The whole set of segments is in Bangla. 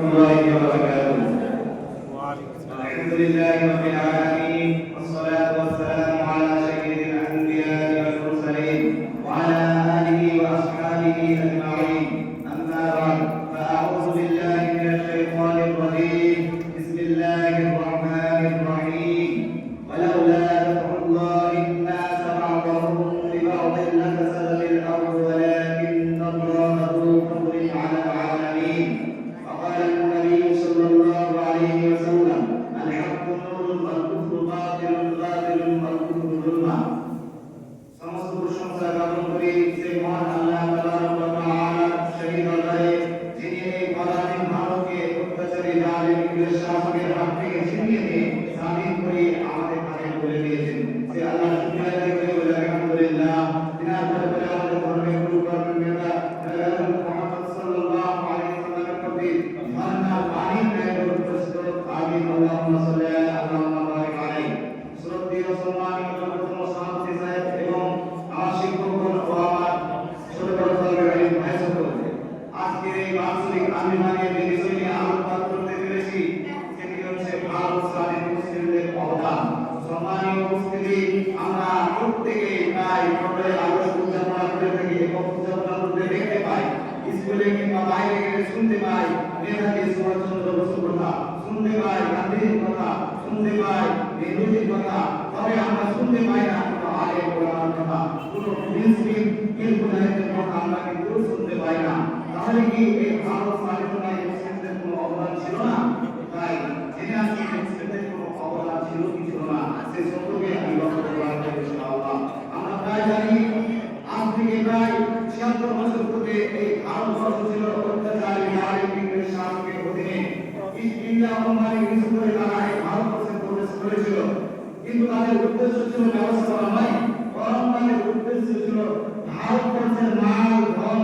الله. وبركاته الحمد لله رب العالمين والصلاة والسلام على আমাদের হাত থেকে ছিনিয়ে নিয়ে স্বাধীন করে আমাদের হাতে তুলে দিয়েছেন সে আল্লাহ শুনতে পাই মেধাকে শরৎচন্দ্র বসু কথা। শুনতে পাই, গান্ধীজির কথা। শুনতে পাই, নেহরুজির কথা। তবে আমরা শুনতে পাই না, কোনো আগে ওলামার কথা, কোনো মুসলিম ইলমুজাহিদের কথা আমরা কিন্তু শুনতে পাই না। তাহলে কি এই ভারত স্বাধীনতায় মুসলিমদের কোনো অবদান ছিল না? তাই যেটা করেছিল। কিন্তু তাদের উদ্দেশ্য ছিল ব্যবস্থাপনা নয় বরং তাদের উদ্দেশ্য ছিল ভারতবর্ষের মাল, ধন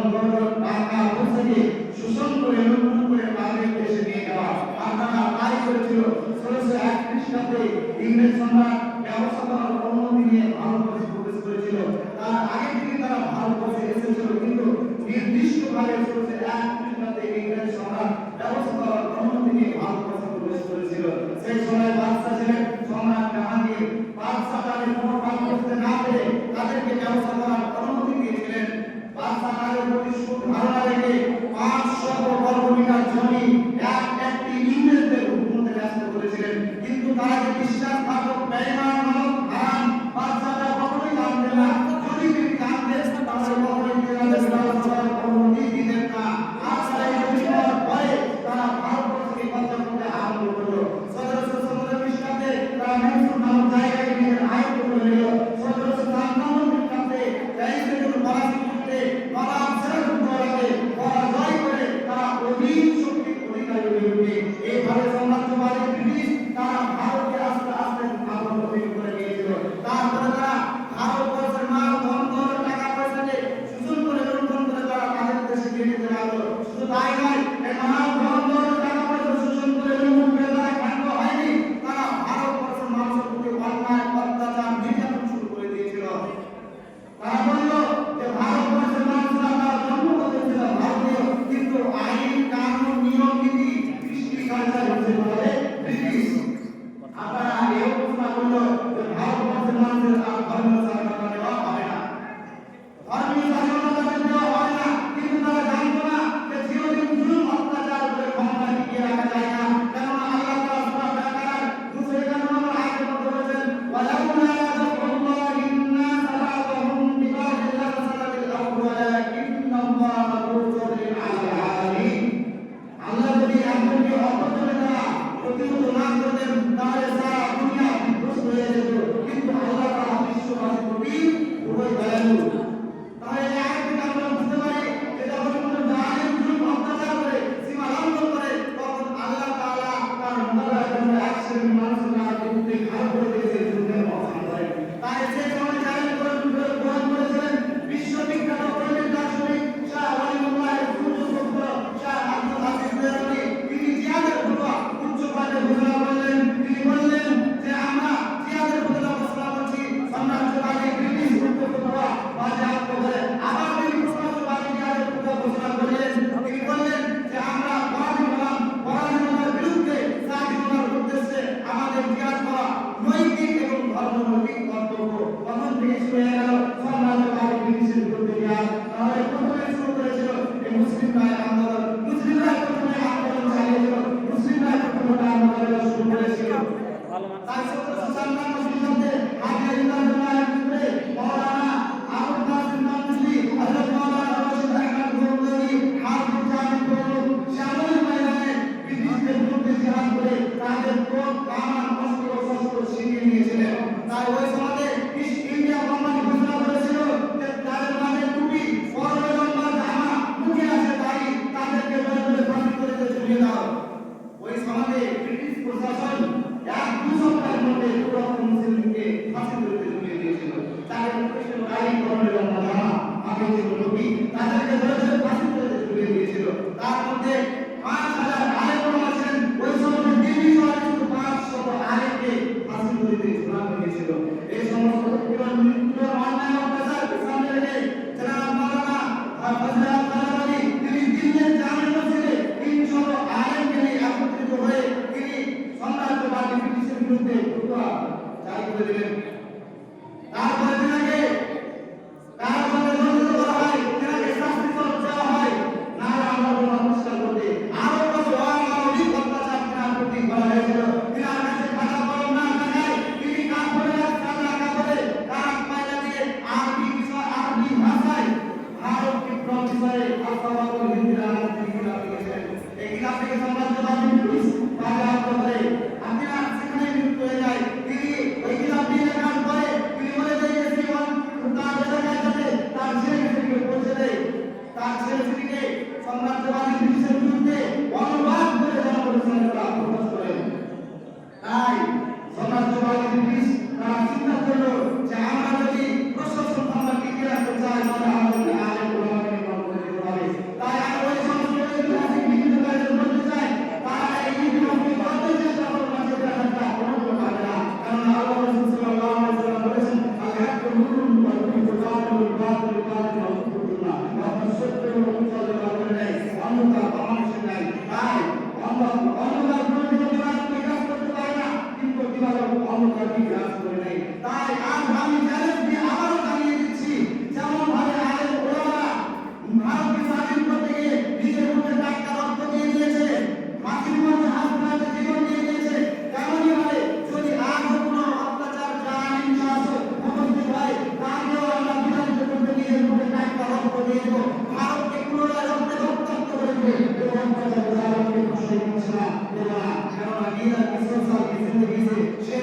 টাকা, পয়সাকে শোষণ করে, লুণ্ঠন করে তাদের দেশে নিয়ে যাওয়া। আর তারা তাই করেছিল। ষোলোশো এক খ্রিস্টাব্দে ইংরেজ সম্রাট অনুমতি নিয়ে ভারতবর্ষে প্রবেশ করেছিল। তার আগে থেকে তারা ভারতবর্ষে এসেছিল। কিন্তু নির্দিষ্টভাবে ষোলোশো এক খ্রিস্টাব্দে ইংরেজ সম্রাট ব্যবস্থাপনার অনুমতি নিয়ে ভারতবর্ষে প্রবেশ করেছিল। সেই সময় বাদশাহ ছিল তাদের প্রতি ধারণা রেখে পাঁচ এক একটি ইংরেজদের করেছিলেন কিন্তু তারা যে বিশ্বাসঘাতক ব্যয়মান tranquilo. నా ముందే এই ইলাম থেকে সমাজবাদী পুলিশ করে। আপনারা ওই ইলাম দিয়ে কাজ করে। তিনি বলে তার ছেলে পৌঁছে তার ছেলে স্ত্রীকে Samajwadi vida, aquela vida que são salvos, sendo visíveis.